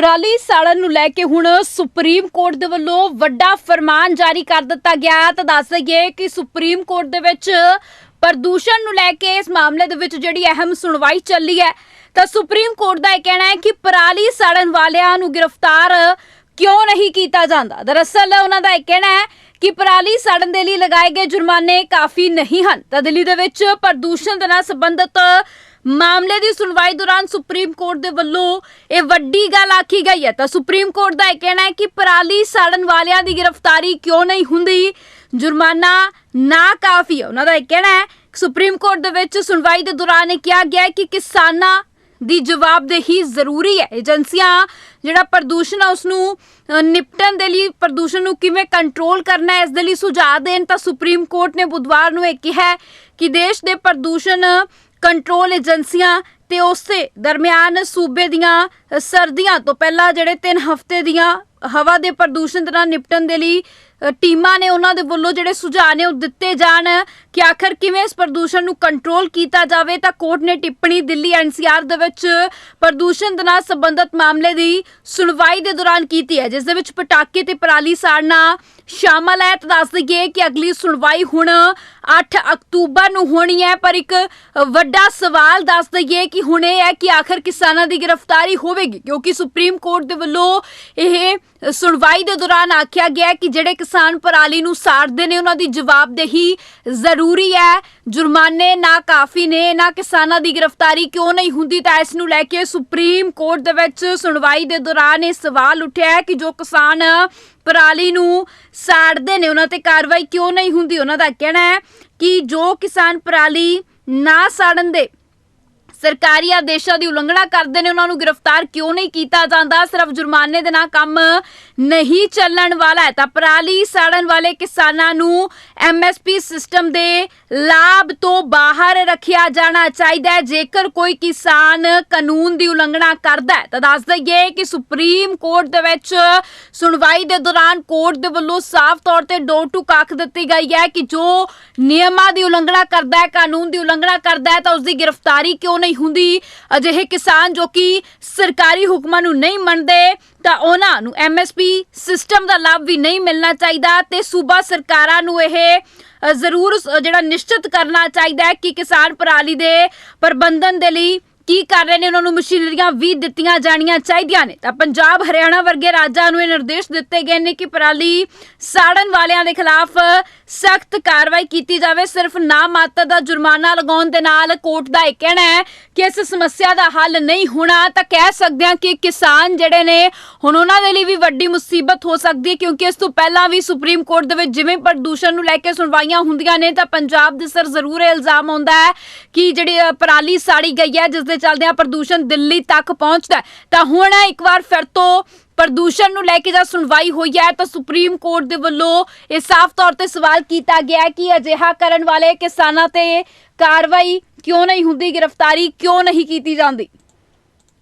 ਪਰਾਲੀ ਸਾੜਨ ਨੂੰ ਲੈ ਕੇ ਹੁਣ ਸੁਪਰੀਮ ਕੋਰਟ ਦੇ ਵੱਲੋਂ ਵੱਡਾ ਫਰਮਾਨ ਜਾਰੀ ਕਰ ਦਿੱਤਾ ਗਿਆ ਤਾਂ ਦੱਸ ਦਈਏ ਕਿ ਸੁਪਰੀਮ ਕੋਰਟ ਦੇ ਵਿੱਚ ਪ੍ਰਦੂਸ਼ਣ ਨੂੰ ਲੈ ਕੇ ਇਸ ਮਾਮਲੇ ਦੇ ਵਿੱਚ ਜਿਹੜੀ ਅਹਿਮ ਸੁਣਵਾਈ ਚੱਲੀ ਹੈ। ਤਾਂ ਸੁਪਰੀਮ ਕੋਰਟ ਦਾ ਇਹ ਕਹਿਣਾ ਹੈ ਕਿ ਪਰਾਲੀ ਸਾੜਨ ਵਾਲਿਆਂ ਨੂੰ ਗ੍ਰਿਫਤਾਰ ਕਿਉਂ ਨਹੀਂ ਕੀਤਾ ਜਾਂਦਾ? ਦਰਅਸਲ ਉਹਨਾਂ ਦਾ ਇਹ ਕਹਿਣਾ ਹੈ ਕਿ ਪਰਾਲੀ ਸਾੜਨ ਦੇ ਲਈ ਲਗਾਏ ਗਏ ਜੁਰਮਾਨੇ ਕਾਫੀ ਨਹੀਂ ਹਨ। ਤਾਂ ਦਿੱਲੀ ਦੇ ਵਿੱਚ ਪ੍ਰਦੂਸ਼ਣ ਦੇ ਨਾਲ ਸੰਬੰਧਿਤ ਮਾਮਲੇ ਦੀ ਸੁਣਵਾਈ ਦੌਰਾਨ ਸੁਪਰੀਮ ਕੋਰਟ ਦੇ ਵੱਲੋਂ ਇਹ ਵੱਡੀ ਗੱਲ ਆਖੀ ਗਈ ਹੈ। ਤਾਂ ਸੁਪਰੀਮ ਕੋਰਟ ਦਾ ਇਹ ਕਹਿਣਾ ਹੈ ਕਿ ਪਰਾਲੀ ਸਾੜਨ ਵਾਲਿਆਂ ਦੀ ਗ੍ਰਿਫਤਾਰੀ ਕਿਉਂ ਨਹੀਂ ਹੁੰਦੀ? ਜੁਰਮਾਨਾ ਨਾ ਕਾਫੀ ਹੈ। ਉਹਨਾਂ ਦਾ ਇਹ ਕਹਿਣਾ ਹੈ, ਸੁਪਰੀਮ ਕੋਰਟ ਦੇ ਵਿੱਚ ਸੁਣਵਾਈ ਦੇ ਦੌਰਾਨ ਇਹ ਕਿਹਾ ਗਿਆ ਕਿ ਕਿਸਾਨਾਂ ਦੀ ਜਵਾਬਦੇਹੀ ਜ਼ਰੂਰੀ ਹੈ। ਏਜੰਸੀਆਂ ਜਿਹੜਾ ਪ੍ਰਦੂਸ਼ਣ ਹੈ ਉਸ ਨੂੰ ਨਿਪਟਣ ਦੇ ਲਈ, ਪ੍ਰਦੂਸ਼ਣ ਨੂੰ ਕਿਵੇਂ ਕੰਟਰੋਲ ਕਰਨਾ ਹੈ, ਇਸ ਦੇ ਲਈ ਸੁਝਾਅ ਦੇਣ। ਤਾਂ ਸੁਪਰੀਮ ਕੋਰਟ ਨੇ ਬੁੱਧਵਾਰ ਨੂੰ ਇਹ ਕਿਹਾ ਕਿ ਦੇਸ਼ ਦੇ ਪ੍ਰਦੂਸ਼ਣ ਕੰਟਰੋਲ ਏਜੰਸੀਆਂ ਤੇ ਉਸੇ ਦਰਮਿਆਨ ਸੂਬੇ ਦੀਆਂ ਸਰਦੀਆਂ ਤੋਂ ਪਹਿਲਾਂ ਜਿਹੜੇ 3 ਹਫ਼ਤੇ ਦੀਆਂ ਹਵਾ ਦੇ ਪ੍ਰਦੂਸ਼ਣ ਦੇ ਨਾਲ ਨਿਪਟਣ ਦੇ ਲਈ ਟੀਮਾਂ ਨੇ ਉਹਨਾਂ ਦੇ ਵੱਲੋਂ ਜਿਹੜੇ ਸੁਝਾਅ ਨੇ ਉਹ ਦਿੱਤੇ ਜਾਣ। ਕਿ ਆਖਰ ਕਿਵੇਂ ਇਸ ਪ੍ਰਦੂਸ਼ਣ ਨੂੰ ਕੰਟਰੋਲ ਕੀਤਾ ਜਾਵੇ? ਤਾਂ ਕੋਰਟ ਨੇ ਟਿੱਪਣੀ ਦਿੱਲੀ ਐਨਸੀਆਰ ਦੇ ਵਿੱਚ ਪ੍ਰਦੂਸ਼ਣ ਦੇ ਨਾਲ ਸੰਬੰਧਿਤ ਮਾਮਲੇ ਦੀ ਸੁਣਵਾਈ ਦੇ ਦੌਰਾਨ ਕੀਤੀ ਹੈ, ਜਿਸ ਦੇ ਵਿੱਚ ਪਟਾਕੇ ਤੇ ਪਰਾਲੀ ਸਾੜਨਾ ਸ਼ਾਮਲ ਹੈ। ਤਾਂ ਦੱਸ ਦਈਏ ਕਿ ਅਗਲੀ ਸੁਣਵਾਈ ਹੁਣ 8 ਅਕਤੂਬਰ ਨੂੰ ਹੋਣੀ ਹੈ, ਪਰ ਇੱਕ ਵੱਡਾ ਸਵਾਲ ਦੱਸ ਦਈਏ ਕਿ ਹੁਣ ਇਹ ਹੈ ਕਿ ਆਖਰ ਕਿਸਾਨਾਂ ਦੀ ਗ੍ਰਿਫਤਾਰੀ ਹੋਵੇਗੀ, ਕਿਉਂਕਿ ਸੁਪਰੀਮ ਕੋਰਟ ਦੇ ਵੱਲੋਂ ਇਹ ਸੁਣਵਾਈ ਦੇ ਦੌਰਾਨ ਆਖਿਆ ਗਿਆ ਕਿ ਜਿਹੜੇ ਕਿਸਾਨ ਪਰਾਲੀ ਨੂੰ ਸਾੜਦੇ ਨੇ, ਉਹਨਾਂ ਦੀ ਜਵਾਬਦੇਹੀ ਜ਼ਰੂਰੀ ਹੈ। ਜੁਰਮਾਨੇ ਨਾ ਕਾਫੀ ਨੇ ਇਹਨਾਂ ਕਿਸਾਨਾਂ ਦੀ ਗ੍ਰਿਫਤਾਰੀ ਕਿਉਂ ਨਹੀਂ ਹੁੰਦੀ? ਤਾਂ ਇਸ ਨੂੰ ਲੈ ਕੇ ਸੁਪਰੀਮ ਕੋਰਟ ਦੇ ਵਿੱਚ ਸੁਣਵਾਈ ਦੇ ਦੌਰਾਨ ਇਹ ਸਵਾਲ ਉੱਠਿਆ ਕਿ ਜੋ ਕਿਸਾਨ ਪਰਾਲੀ ਨੂੰ ਸਾੜਦੇ ਨੇ, ਉਹਨਾਂ ਤੇ ਕਾਰਵਾਈ ਕਿਉਂ ਨਹੀਂ ਹੁੰਦੀ? ਉਹਨਾਂ ਦਾ ਕਹਿਣਾ ਹੈ ਕਿ ਜੋ ਕਿਸਾਨ ਪਰਾਲੀ ਨਾ ਸਾੜਨ ਦੇ ਸਰਕਾਰੀ ਆਦੇਸ਼ਾਂ ਦੀ ਉਲੰਘਣਾ ਕਰਦੇ ਨੇ, ਉਹਨਾਂ ਨੂੰ ਗ੍ਰਿਫਤਾਰ ਕਿਉਂ ਨਹੀਂ ਕੀਤਾ ਜਾਂਦਾ? ਸਿਰਫ ਜੁਰਮਾਨੇ ਦੇ ਨਾਲ ਕੰਮ ਨਹੀਂ ਚੱਲਣ ਵਾਲਾ ਹੈ। ਤਾਂ ਪਰਾਲੀ ਸਾੜਨ ਵਾਲੇ ਕਿਸਾਨਾਂ ਨੂੰ ਐਮਐਸਪੀ ਸਿਸਟਮ ਦੇ ਲਾਭ ਤੋਂ ਬਾਹਰ ਰੱਖਿਆ ਜਾਣਾ ਚਾਹੀਦਾ ਹੈ। ਜੇਕਰ ਕੋਈ ਕਿਸਾਨ ਕਾਨੂੰਨ ਦੀ ਉਲੰਘਣਾ ਕਰਦਾ ਹੈ, ਤਾਂ ਦੱਸ ਦਈਏ ਕਿ ਸੁਪਰੀਮ ਕੋਰਟ ਦੇ ਵਿੱਚ ਸੁਣਵਾਈ ਦੇ ਦੌਰਾਨ ਕੋਰਟ ਦੇ ਵੱਲੋਂ ਸਾਫ਼ ਤੌਰ ਤੇ ਡੋਰ ਟੂ ਕੱਖ ਦਿੱਤੀ ਗਈ ਹੈ ਕਿ ਜੋ ਨਿਯਮਾਂ ਦੀ ਉਲੰਘਣਾ ਕਰਦਾ ਹੈ, ਕਾਨੂੰਨ ਦੀ ਉਲੰਘਣਾ ਕਰਦਾ ਹੈ, ਤਾਂ ਉਸ ਦੀ ਗ੍ਰਿਫਤਾਰੀ ਕਿਉਂ ਨਹੀਂ ਹੁੰਦੀ। ਅਜਿਹੇ ਕਿਸਾਨ ਜੋ ਕਿ ਸਰਕਾਰੀ ਹੁਕਮਾਂ ਨੂੰ ਨਹੀਂ ਮੰਨਦੇ, ਤਾਂ ਉਹਨਾਂ ਨੂੰ ਐਮਐਸਪੀ ਸਿਸਟਮ ਦਾ ਲਾਭ ਵੀ ਨਹੀਂ ਮਿਲਣਾ ਚਾਹੀਦਾ ਤੇ ਸੂਬਾ ਸਰਕਾਰਾਂ ਨੂੰ ਇਹ ਜ਼ਰੂਰ ਜਿਹੜਾ ਨਿਸ਼ਚਿਤ ਕਰਨਾ ਚਾਹੀਦਾ ਹੈ ਕਿ ਕਿਸਾਨ ਪਰਾਲੀ ਦੇ ਪ੍ਰਬੰਧਨ ਦੇ ਲਈ ਕੀ ਕਰ ਰਹੇ ਨੇ, ਉਹਨਾਂ ਨੂੰ ਮਸ਼ੀਨਰੀਆਂ ਵੀ ਦਿੱਤੀਆਂ ਜਾਣੀਆਂ ਚਾਹੀਦੀਆਂ ਨੇ। ਤਾਂ ਪੰਜਾਬ ਹਰਿਆਣਾ ਵਰਗੇ ਰਾਜਾਂ ਨੂੰ ਇਹ ਨਿਰਦੇਸ਼ ਦਿੱਤੇ ਗਏ ਨੇ ਕਿ ਪਰਾਲੀ ਸਾੜਨ ਵਾਲਿਆਂ ਦੇ ਖਿਲਾਫ ਸਖਤ ਕਾਰਵਾਈ ਕੀਤੀ ਜਾਵੇ, ਸਿਰਫ ਨਾ ਮਾਤਰ ਦਾ ਜੁਰਮਾਨਾ ਲਗਾਉਣ ਦੇ ਨਾਲ ਕੋਰਟ ਦਾ ਇਹ ਕਹਿਣਾ ਹੈ ਕਿ ਇਸ ਸਮੱਸਿਆ ਦਾ ਹੱਲ ਨਹੀਂ ਹੋਣਾ, ਤਾਂ ਕਹਿ ਸਕਦੇ ਹਾਂ ਕਿ ਕਿਸਾਨ ਜਿਹੜੇ ਨੇ, ਹੁਣ ਉਹਨਾਂ ਦੇ ਲਈ ਵੀ ਵੱਡੀ ਮੁਸੀਬਤ ਹੋ ਸਕਦੀ ਹੈ, ਕਿਉਂਕਿ ਇਸ ਤੋਂ ਪਹਿਲਾਂ ਵੀ ਸੁਪਰੀਮ ਕੋਰਟ ਦੇ ਵਿੱਚ ਜਿਵੇਂ ਪ੍ਰਦੂਸ਼ਣ ਨੂੰ ਲੈ ਕੇ ਸੁਣਵਾਈਆਂ ਹੁੰਦੀਆਂ ਨੇ, ਤਾਂ ਪੰਜਾਬ ਦੇ ਸਰ ਜ਼ਰੂਰ ਇਹ ਇਲਜ਼ਾਮ ਆਉਂਦਾ ਹੈ ਕਿ ਜਿਹੜੀ ਪਰਾਲੀ ਸਾੜੀ ਗਈ ਹੈ ਜਿਸ ਦੇ ਚੱਲਦਿਆਂ ਪ੍ਰਦੂਸ਼ਣ ਦਿੱਲੀ ਤੱਕ ਪਹੁੰਚਦਾ ਤਾਂ ਹੁਣ ਇੱਕ ਵਾਰ ਫਿਰ ਤੋਂ ਪ੍ਰਦੂਸ਼ਣ ਨੂੰ ਲੈ ਕੇ ਜਦ ਸੁਣਵਾਈ ਹੋਈ ਹੈ ਤਾਂ ਸੁਪਰੀਮ ਕੋਰਟ ਦੇ ਵੱਲੋਂ ਇਹ ਸਾਫ਼ ਤੌਰ ਤੇ ਸਵਾਲ ਕੀਤਾ ਗਿਆ ਕਿ ਅਜਿਹਾ ਕਰਨ ਵਾਲੇ ਕਿਸਾਨਾਂ ਤੇ ਕਾਰਵਾਈ ਕਿਉਂ ਨਹੀਂ ਹੁੰਦੀ, ਗ੍ਰਿਫਤਾਰੀ ਕਿਉਂ ਨਹੀਂ ਕੀਤੀ ਜਾਂਦੀ?